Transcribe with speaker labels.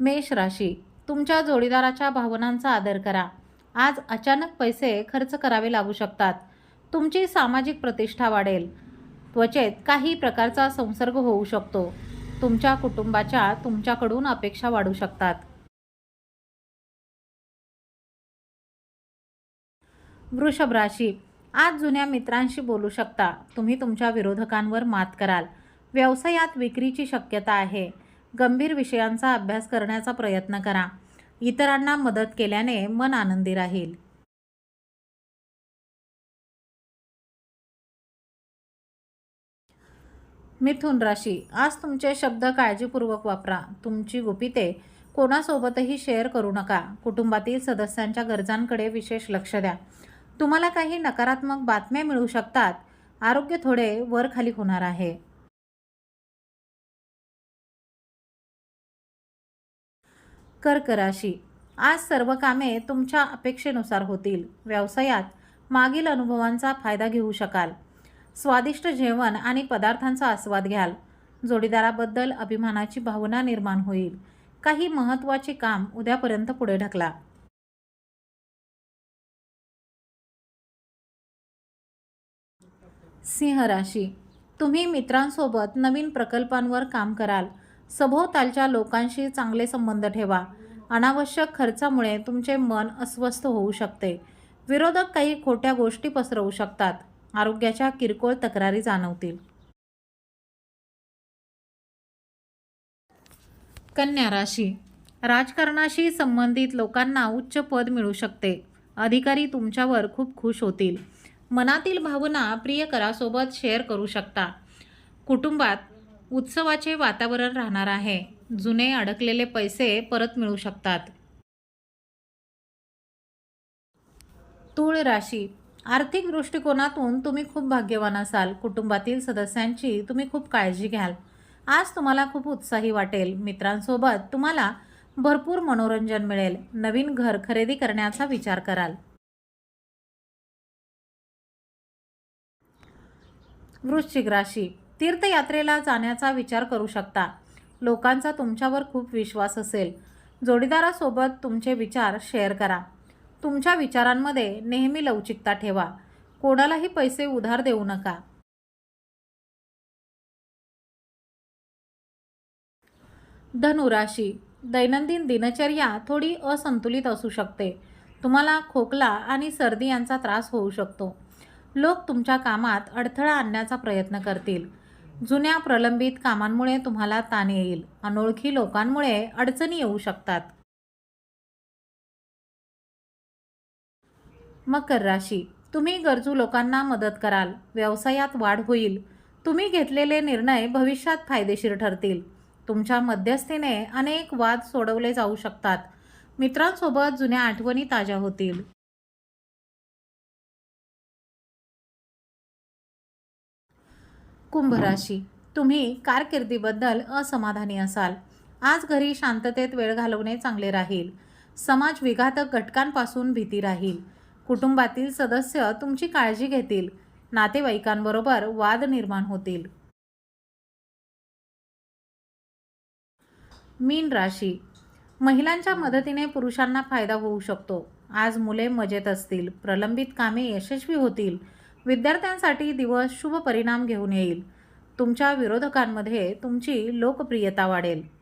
Speaker 1: मेष राशी. तुमच्या जोडीदाराच्या भावनांचा आदर करा. आज अचानक पैसे खर्च करावे लागू शकतात. तुमची सामाजिक प्रतिष्ठा वाढेल. त्वचेत काही प्रकारचा संसर्ग होऊ शकतो. तुमच्या कुटुंबाच्या तुमच्याकडून अपेक्षा वाढू शकतात. वृषभ राशी. आज जुन्या मित्रांशी बोलू शकता. तुम्ही तुमच्या विरोधकांवर मात कराल. व्यवसायात विक्रीची शक्यता आहे. गंभीर विषयांचा अभ्यास करण्याचा प्रयत्न करा. इतरांना मदत केल्याने मन आनंदी राहील. मिथुन राशी आज तुमचे शब्द काळजीपूर्वक वापरा. तुमची गुपिते कोणासोबतही शेअर करू नका. कुटुंबातील सदस्यांच्या गरजांकडे विशेष लक्ष द्या. तुम्हाला काही नकारात्मक बातम्या मिळू शकतात. आरोग्य थोडे वर खाली होणार आहे. कर्कराशी. आज सर्व कामे तुमच्या अपेक्षेनुसार होतील. व्यवसायात मागील अनुभवांचा फायदा घेऊ शकाल. स्वादिष्ट जेवण आणि पदार्थांचा आस्वाद घ्याल. जोडीदाराबद्दल अभिमानाची भावना निर्माण होईल. काही महत्त्वाचे काम उद्यापर्यंत पुढे ढकला. सिंह राशी. तुम्ही मित्रांसोबत नवीन प्रकल्पांवर काम कराल. सभोवतालच्या लोकांशी चांगले संबंध ठेवा. अनावश्यक खर्चामुळे तुमचे मन अस्वस्थ होऊ शकते. विरोधक काही खोट्या गोष्टी पसरवू शकतात. आरोग्याच्या किरकोळ तक्रारी जाणवतील. कन्या राशी. राजकारणाशी संबंधित लोकांना उच्च पद मिळू शकते. अधिकारी तुमच्यावर खूप खुश होतील. मनातील भावना प्रियकरासोबत शेअर करू शकता. कुटुंबात उत्सवाचे वातावरण राहणार आहे. जुने अडकलेले पैसे परत मिळू शकतात. तूळ राशी. आर्थिक दृष्टिकोनातून तुम्ही खूप भाग्यवान असाल. कुटुंबातील सदस्यांची तुम्ही खूप काळजी घ्याल. आज तुम्हाला खूप उत्साही वाटेल. मित्रांसोबत तुम्हाला भरपूर मनोरंजन मिळेल. नवीन घर खरेदी करण्याचा विचार कराल. वृश्चिक राशी. तीर्थयात्रेला जाण्याचा विचार करू शकता. लोकांचा तुमच्यावर खूप विश्वास असेल. जोडीदारासोबत तुमचे विचार शेअर करा. तुमच्या विचारांमध्ये नेहमी लवचिकता ठेवा. कोणालाही पैसे उधार देऊ नका. धनुराशी. दैनंदिन दिनचर्या थोडी असंतुलित असू शकते. तुम्हाला खोकला आणि सर्दी यांचा त्रास होऊ शकतो. लोक तुमच्या कामात अडथळा आणण्याचा प्रयत्न करतील. जुन्या प्रलंबित कामांमुळे तुम्हाला ताण येईल. अनोळखी लोकांमुळे अडचणी येऊ शकतात. मकर राशी. तुम्ही गरजू लोकांना मदत कराल. व्यवसायात वाढ होईल. तुम्ही घेतलेले निर्णय भविष्यात फायदेशीर ठरतील. तुमच्या मध्यस्थीने अनेक वाद सोडवले जाऊ शकतात. मित्रांसोबत जुन्या आठवणी ताज्या होतील. कुंभ राशी तुम्ही कारकिर्दीबद्दल असमाधानी असाल. आज घरी शांततेत वेळ घालवणे चांगले राहील. समाज विघातक घटकांपासून भीती राहील. कुटुंबातील सदस्य तुमची काळजी घेतील. नातेवाईकांबरोबर वाद निर्माण होतील. मीन राशी. महिलांच्या मदतीने पुरुषांना फायदा होऊ शकतो. आज मुले मजेत असतील. प्रलंबित कामे यशस्वी होतील. विद्यार्थ्यांसाठी दिवस शुभ परिणाम घेऊन येईल. तुमच्या विरोधकांमध्ये तुमची लोकप्रियता वाढेल.